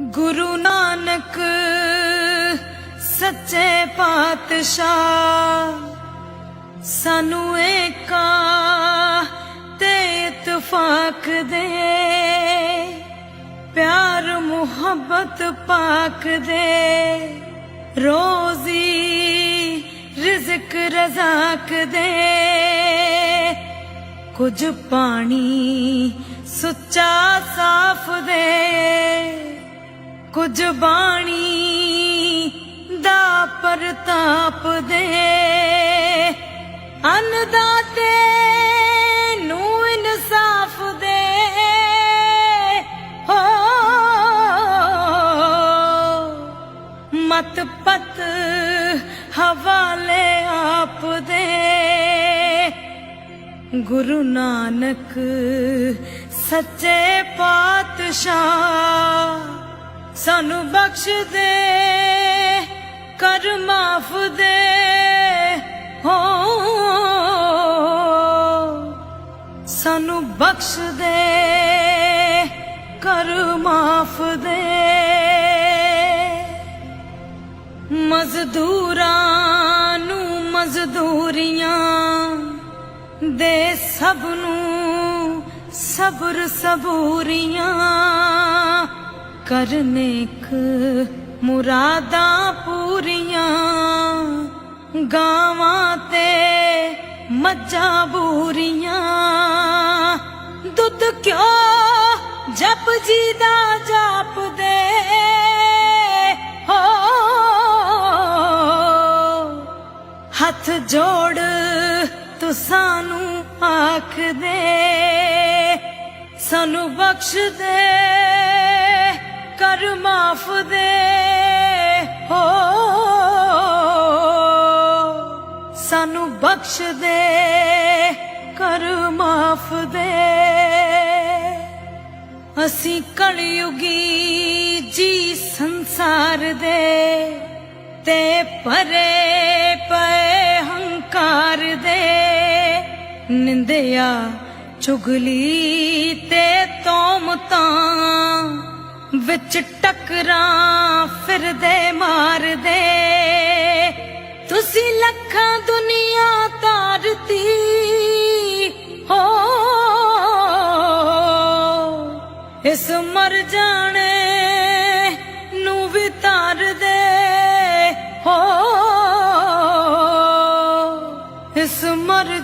ਗੁਰੂ ਨਾਨਕ, ਸੱਚੇ ਪਾਤਸ਼ਾਹ, ਸਾਨੂੰ ਏਕਾ ਤੇ ਇਤਫਾਕ ਦੇ, ਪਿਆਰ, ਮੁਹੱਬਤ ਪਾਕ ਦੇ, ਰੋਜ਼ੀ ਰਿਜ਼ਕ, ਰਜ਼ਾਕ ਦੇ। ਕੁਝ ਪਾਣੀ ਸੁੱਚਾ ਸਾਫ਼ ਕੁਝ ਬਾਣੀ ਦਾ ਪ੍ਰਤਾਪ ਦੇ। ਅੰਨਦਾਤੇ ਨੂੰ ਇਨਸਾਫ ਦੇ। ਹੋ। ਮਤ ਪਤ ਹਵਾਲੇ ਆਪ ਦੇ। ਗੁਰੂ ਨਾਨਕ ਸੱਚੇ ਪਾਤਸ਼ਾਹ ਸਾਨੂੰ ਬਖਸ਼ ਦੇ, ਕਰ ਮਾਫ ਦੇ, ਹੋ। ਸਾਨੂੰ ਬਖਸ਼ ਦੇ, ਕਰ ਮਾਫ ਦੇ। ਮਜ਼ਦੂਰਾਂ ਨੂੰ ਮਜ਼ਦੂਰੀਆਂ ਦੇ ਸਭ ਨੂੰ ਸਬਰ ਸਬੂਰੀਆਂ। ਕਰਨੇਕ ਮੁਰਾਦਾਂ ਪੂਰੀਆਂ, ਗਾਵਾਂ ਤੇ ਮੱਝਾਂ ਬੂਰੀਆਂ। ਦੁੱਧ ਕਿਉਂ ਜਪ ਜੀ ਦਾ ਜਾਪ ਦੇ ਹੋ, ਹੱਥ ਜੋੜ ਤੂੰ ਸਾਨੂੰ ਆਖ ਦੇ ਸਾਨੂੰ ਬਖਸ਼ ਦੇ ਕਰ ਮਾਫ ਦੇ। ਹੋ। ਸਾਨੂੰ ਬਖਸ਼ ਦੇ, ਕਰ ਮਾਫ ਦੇ। ਅਸੀਂ ਕਲਯੁਗੀ ਜੀ ਸੰਸਾਰ ਦੇ, ਤੇ ਪਰੇ ਪਏ ਹੰਕਾਰ ਦੇ। ਨਿੰਦਿਆ ਚੁਗਲੀ ਤੇ ਤੋਮਤਾਂ ਵਿੱਚ ਟਕਰਾਂ ਫਿਰਦੇ ਮਾਰਦੇ। ਤੁਸੀਂ ਲੱਖਾਂ ਦੁਨੀਆ ਤਾਰਤੀ ਹੋ। ਇਸ ਮਰ ਜਾਣੇ ਨੂੰ ਵੀ ਤਾਰ ਦੇ ਹੋ। ਇਸ ਮਰ